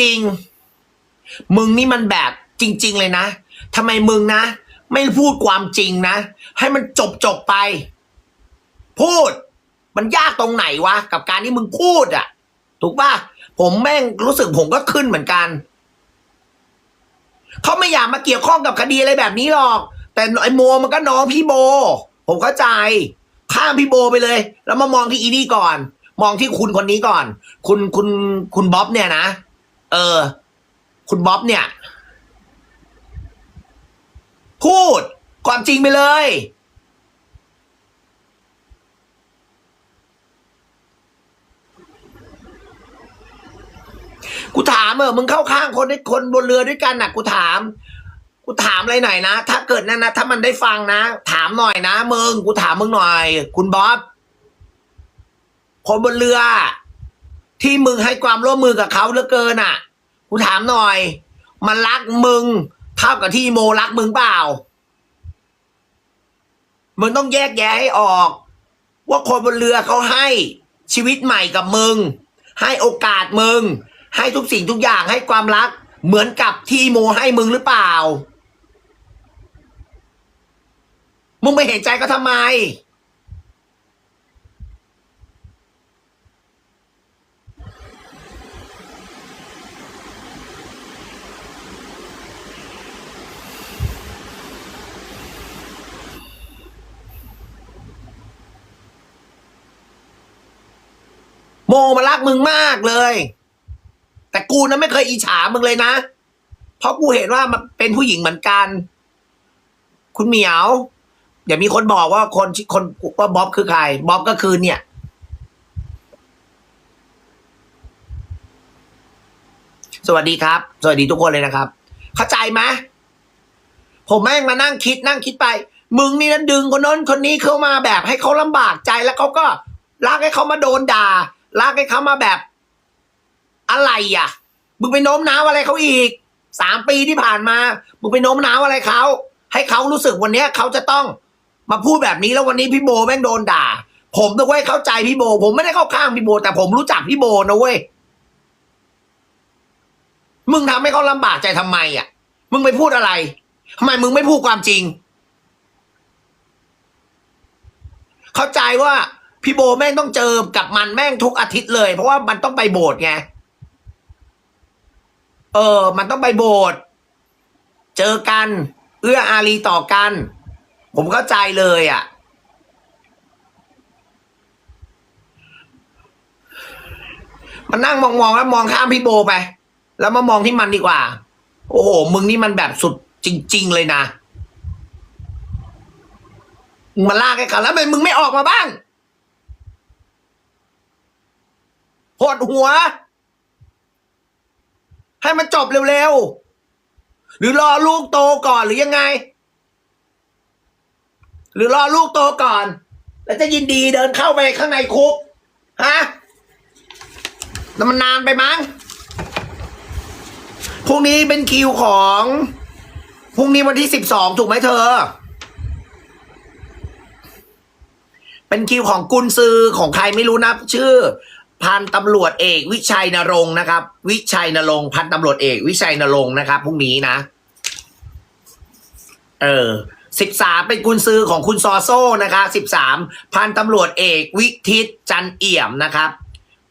จริง มึงนี่มันแบบจริง ๆ เลยนะทำไมมึงนะ ไม่พูดความจริงนะ ให้มันจบจบไป พูด มันยากตรงไหนวะ กับการที่มึงพูดอะ่ะ ถูกปะผมแม่งรู้สึกผมก็ขึ้นเหมือนกันเขาไม่อยากมาเกี่ยวข้องกับคดีอะไรแบบนี้หรอก แต่ไอโมมันก็น้องพี่โบ ผมเข้าใจ ข้ามพี่โบไปเลย แล้วมามองที่อีนี่ก่อน มองที่คุณคนนี้ก่อน คุณคุณคุณบ๊อบเนี่ยนะ เออ คุณบ๊อบเนี่ย พูดความจริงไปเลย กูถามเออมึงเข้าข้างคนคนบนเรือด้วยกันน่ะ กูถาม กูถามอะไรหน่อยนะ ถ้าเกิดนั่นนะ ถ้ามันได้ฟังนะ ถามหน่อยนะมึง กูถามมึงหน่อย คุณบ๊อบคนบนเรือ ที่มึงให้ความร่วมมือกับเขาเหลือเกินอะกูถามหน่อย มันรักมึงเท่ากับที่โมรักมึงเปล่า มึงต้องแยกแยะให้ออก ว่าคนบนเรือเขาให้ชีวิตใหม่กับมึง ให้โอกาสมึง ให้ทุกสิ่งทุกอย่างให้ความรัก เหมือนกับที่โมให้มึงหรือเปล่า มึงไม่เห็นใจก็ทำไม มมารักมึงมากเลย แต่กูนะไม่เคยอิจฉามึงเลยนะ เพราะกูเห็นว่ามันเป็นผู้หญิงเหมือนกัน คุณเหมียวอย่ามีคนบอกว่าคนคนว่าบ๊อบคือใครบ๊อบก็คือเนี่ย สวัสดีครับ สวัสดีทุกคนเลยนะครับ เข้าใจไหมผมแม่งมานั่งคิดนั่งคิดไป มึงนี่นะดึงคนน้นคนนี้เข้ามาแบบให้เขาลำบากใจแล้วเขาก็ลากให้เขามาโดนด่า ลากให้เขามาแบบ อะไรอะ มึงไปโน้มน้าวอะไรเขาอีกสามปีที่ผ่านมา มึงไปโน้มน้าวอะไรเขาให้เขารู้สึกวันเนี้ยเขาจะต้องมาพูดแบบนี้แล้ววันนี้พี่โบแม่งโดนด่า ผมนะเว้ยเข้าใจพี่โบ ผมไม่ได้เข้าข้างพี่โบ แต่ผมรู้จักพี่โบนะเว้ยมึงทำให้เขาลำบากใจทำไมอะ มึงไปพูดอะไรทำไมมึงไม่พูดความจริง เข้าใจว่า พี่โบแม่งต้องเจอกับมันแม่งทุกอาทิตย์เลย เพราะว่ามันต้องไปโบสถ์ไง เออ มันต้องไปโบสถ์เจอกัน เอื้ออารีต่อกัน ผมเข้าใจเลยอะ่ะ มันนั่งมองๆแล้วมองข้ามพี่โบไป แล้วมามองที่มันดีกว่า โอ้โห มึงนี่มันแบบสุดจริง ๆ เลยนะมึงมาลากให้เขาแล้วทำไมมึงไม่ออกมาบ้าง หดหัว ให้มันจบเร็วๆ หรือรอลูกโตก่อนหรือยังไง หรือรอลูกโตก่อน แล้วจะยินดีเดินเข้าไปข้างในคุก ฮะแต่มันนานไปมั้งพรุ่งนี้เป็นคิวของพรุ่งนี้วันที่สิบสองถูกไหมเธอ เป็นคิวของกุนซือของใครไม่รู้นะชื่อ พันตำรวจเอก วิชัยนรงค์นะครับ วิชัยนรงค์พันตำรวจเอก วิชัยนรงค์นะครับพรุ่งนี้นะ เออสิบสามเป็นกุนซือของคุณซอโซ่นะครับสิบสามพันตำรวจเอก วิทิตจันเอี่ยมนะครับ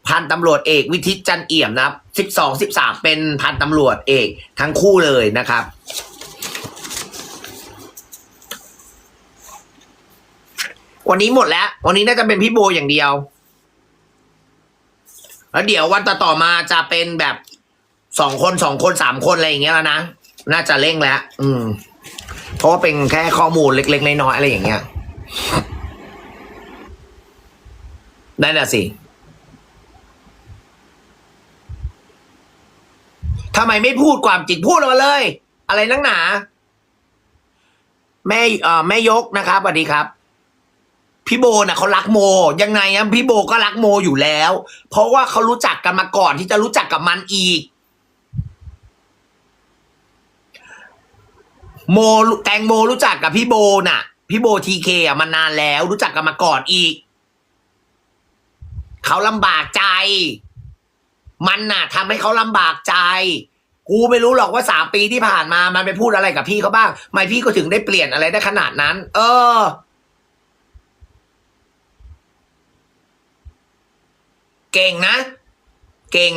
พันตำรวจเอกวิทิตจันเอี่ยมนะครับสิบสองสิบสามเป็นพันตำรวจเอกทั้งคู่เลยนะครับ วันนี้หมดแล้ว วันนี้น่าจะเป็นพี่โบอย่างเดียว แล้วเดี๋ยววันต่อๆมาจะเป็นแบบสองคนสองคนสามคนอะไรอย่างเงี้ยแล้วนะ น่าจะเร่งแล้ว อืม เพราะว่าเป็นแค่ข้อมูลเล็กๆน้อยๆอะไรอย่างเงี้ยได้น่ะสิทำไมไม่พูดความจริงพูดออกมาเลย อะไรนักหนา แม่เอ่อแม่ยกนะครับสวัสดีครับ พี่โบน่ะเขารักโม ยังไงอะพี่โบก็รักโมอยู่แล้ว เพราะว่าเขารู้จักกันมาก่อนที่จะรู้จักกับมันอีก โมแตงโมรู้จักกับพี่โบน่ะ พี่โบทีเคอะมานานแล้ว รู้จักกันมาก่อนอีก เขาลำบากใจ มันน่ะทำให้เขาลำบากใจกูไม่รู้หรอกว่าสามปีที่ผ่านมามันไปพูดอะไรกับพี่เขาบ้าง ไม่พี่ก็ถึงได้เปลี่ยนอะไรได้ขนาดนั้น เออ เก่งนะ เก่ง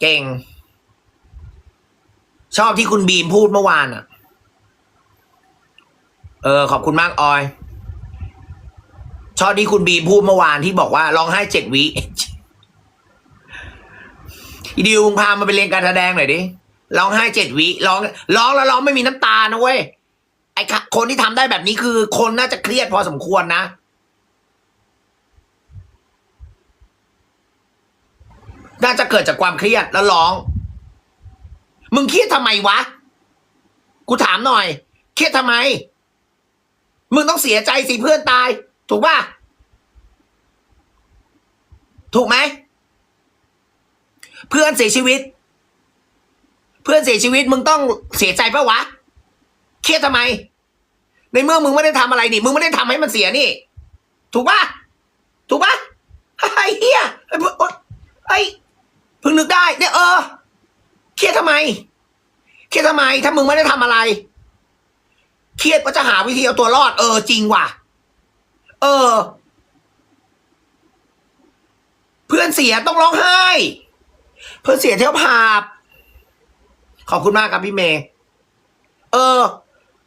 เก่ง ชอบที่คุณบีมพูดเมื่อวานอะ เออ ขอบคุณมากออย ชอบที่คุณบีมพูดเมื่อวานที่บอกว่าร้องไห้เจ็ดวิอีดิวพามาไปเรียนการแสดงหน่อยดิร้องไห้เจ็ดวิร้องร้องแล้วร้องไม่มีน้ำตานะเว้ยไอ้ค่ะคนที่ทำได้แบบนี้คือ คนน่าจะเครียดพอสมควรนะ น่าจะเกิดจากความเครียดแล้วร้อง มึงเครียดทำไมวะ กูถามหน่อย เครียดทำไม มึงต้องเสียใจสิเพื่อนตาย ถูกป่ะ ถูกไหม เพื่อนเสียชีวิต เพื่อนเสียชีวิตมึงต้องเสียใจปะวะ เครียดทำไม ในเมื่อมึงไม่ได้ทำอะไรนี่ มึงไม่ได้ทำให้มันเสียนี่ ถูกป่ะ ถูกป่ะไอ้เหี้ยไอ้ไอ้ เพิ่งนึกได้เนี่ยเออ เครียดทำไม เครียดทำไม ถ้ามึงไม่ได้ทำอะไร เครียดก็จะหาวิธีเอาตัวรอด เออ จริงว่ะ เออ เพื่อนเสียต้องร้องไห้ เพื่อนเสียเที่ยวผับขอบคุณมากครับพี่เมย์เออ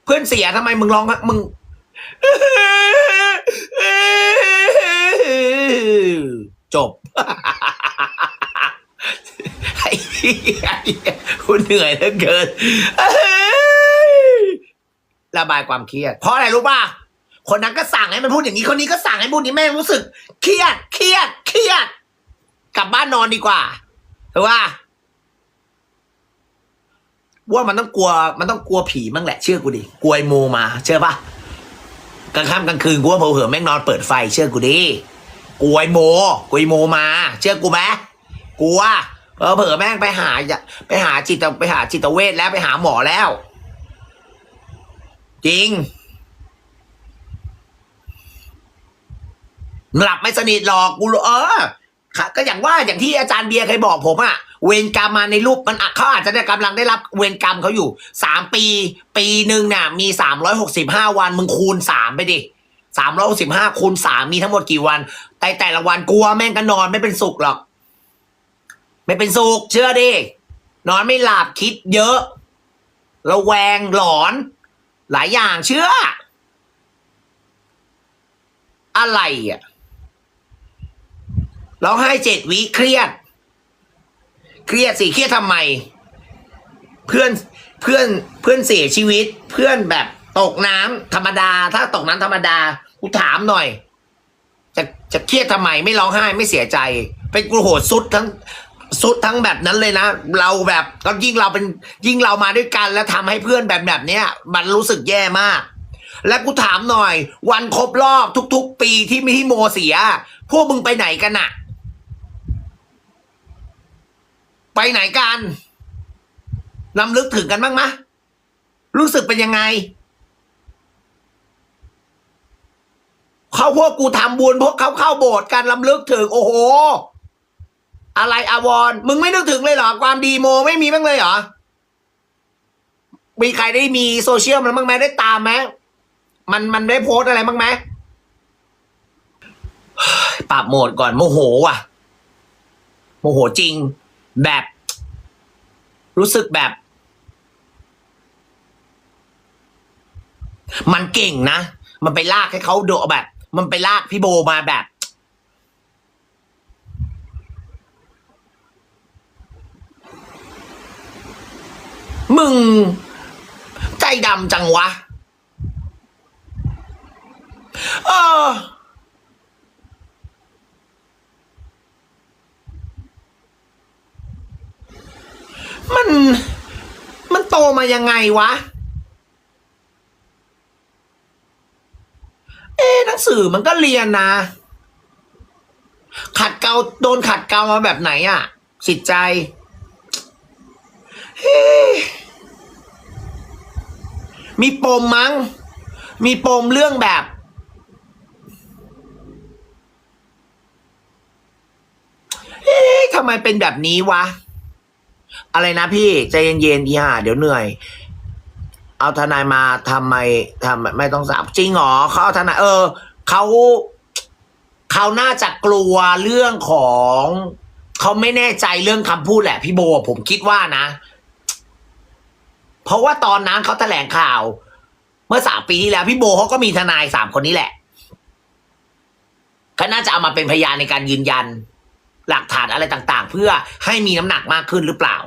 เพื่อนเสียทำไมมึงร้องมึงจบ คุณเหนื่อยเหลือเกินระบายความเครียด เพราะอะไรรู้ป่ะคนนั้นก็สั่งให้มันพูดอย่างนี้คนนี้ก็สั่งให้พูดนี้แม่งรู้สึก เครียด เครียด เครียด กลับบ้านนอนดีกว่าถือว่าว่ามันต้องกลัว มันต้องกลัวผีมั่งแหละเชื่อกูดิกลัวโมมา เชื่อปะกลางค่ำกลางคืนกูว่าเผลอแม่งนอนเปิดไฟเชื่อกูดิกลัวโมกลัวโมมา เชื่อกูไหมกลัว เออเผอแม่งไปหาไปหาจิตไปหาจิตเวชแล้วไปหาหมอแล้ว จริง หลับไม่สนิทหรอกกูเออค่ะก็อย่างว่าอย่างที่อาจารย์เบียร์เคยบอกผมอะเวรกรรมมาในรูปมันอะเขาอาจจะได้กำลังได้รับเวรกรรมเขาอยู่สามปี ปีหนึ่งเนี่ยมีสามร้อยหกสิบห้าวันมึงคูณสามไปดิสามร้อยหกสิบห้าคูณสามมีทั้งหมดกี่วัน แต่แต่ละวันกลัวแม่งก็นอนไม่เป็นสุขหรอก ไม่เป็นสุขเชื่อดิ นอนไม่หลับคิดเยอะ ระแวงหลอน หลายอย่างเชื่อ อะไรอะร้องไห้เจ็ดวิเครียด เครียดสิเครียดทำไม เพื่อนเพื่อนเพื่อนเสียชีวิต เพื่อนแบบตกน้ำธรรมดา ถ้าตกน้ำธรรมดากูถามหน่อย จะจะเครียดทำไมไม่ร้องไห้ไม่เสียใจ เป็นกูโหดสุดทั้ง สุดทั้งแบบนั้นเลยนะ เราแบบก็ยิ่งเราเป็นยิ่งเรามาด้วยกัน แล้วทำให้เพื่อนแบบแบบเนี้ย มันรู้สึกแย่มาก และกูถามหน่อย วันครบรอบทุก ๆ ปีที่มีที่โมเสีย พวกมึงไปไหนกันอะไปไหนกันลำลึกถึงกันบ้างมะรู้สึกเป็นยังไงเขาพวกกูทำบุญพวกเขาเข้าโบสถ์กันลำลึกถึงโอ้โห อะไรอาวรมึงไม่นึกถึงเลยเหรอ ความดีโมไม่มีบ้างเลยเหรอ มีใครได้มีโซเชียลมันบ้างไหมได้ตามไหมมันมันได้โพสอะไรบ้างไหมปรับโหมดก่อนโมโหว่ะ โมโหจริง แบบ รู้สึกแบบ มันเก่งนะ มันไปลากให้เขาโดแบบ มันไปลากพี่โบมาแบบ มึง ใจดำจังวะ เออ มัน มันโตมายังไงวะ เอ๊ะหนังสือมันก็เรียนนะ ขัดเกาโดนขัดเกามาแบบไหนอะจิตใจเฮ้ มีปมมั้ง มีปมเรื่องแบบ เอ๊ะทำไมเป็นแบบนี้วะ อะไรนะพี่ ใจเย็นๆทีห่าเดี๋ยวเหนื่อย เอาทนายมาทำไมทำไม่ต้องสาบจริงเหรอเขาเอาทนายเออเขาเขาน่าจะกลัวเรื่องของ เขาไม่แน่ใจเรื่องคำพูดแหละ พี่โบผมคิดว่านะ เพราะว่าตอนนั้นเขาแถลงข่าว เมื่อสามปีที่แล้วพี่โบเขาก็มีทนายสามคนนี้แหละก็น่าจะเอามาเป็นพยานในการยืนยัน หลักฐานอะไรต่างๆ เพื่อให้มีน้ำหนักมากขึ้นหรือเปล่า